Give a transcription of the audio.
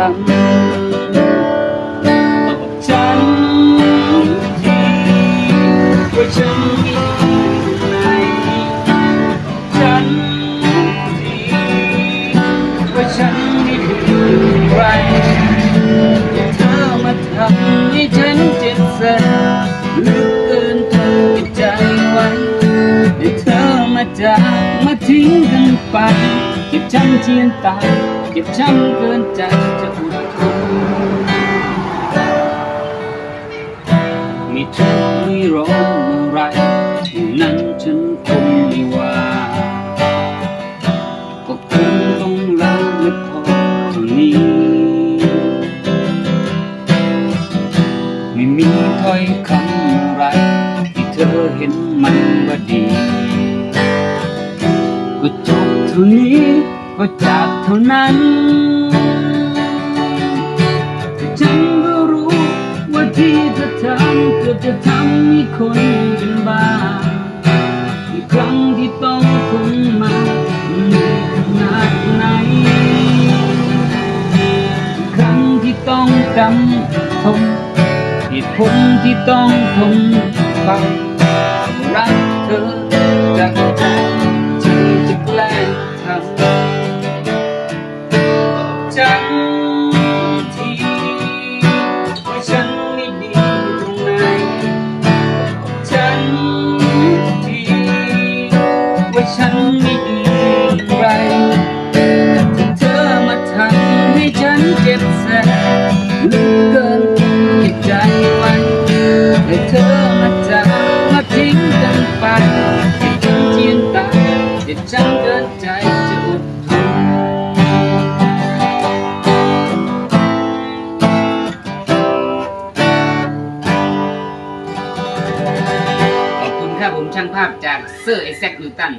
รั้งบอกฉันทีว่าฉันมีอะรฉันทีว่าฉันม่ใครเธอมาทำให้ฉันเจ็บแสบลึกเกินทำใจไว้อย่เธอมาจากมาทิ้งกันไป เจียนตายเจ็บช้ำเกินใจจะอุดทนมีทุกข์ไม่ร้อนอะไรนั้นฉันคงไม่ว่าก็คงต้องลาและพอเท่านี้ ไม่มีถ้อยคำอะไรที่เธอเห็นมันว่าดี ก็จบเท่านี้ ก็จากเท่านั้น ฉันก็รู้ว่าที่เธอทำเกือบจะทำให้คนเป็นบ้าอีกครั้งที่ต้องทนมาเหนื่อยขนาดไหนอีกครั้งที่ต้องจำทนเหตุผลที่ต้องทนไปรักเธอจากใจ ไม่ดีไรที่เธอมาทำให้ฉันเจ็บแสบลือเกินเก็บใจไว้ให้เธอมาจากมาทิ้งกันไปให้ฉันเจียนตายเจ็บช้ำเกินใจจะอดทนขอบคุณครับผมช่างภาพจากเซอร์เอ็กแซกนิวตัน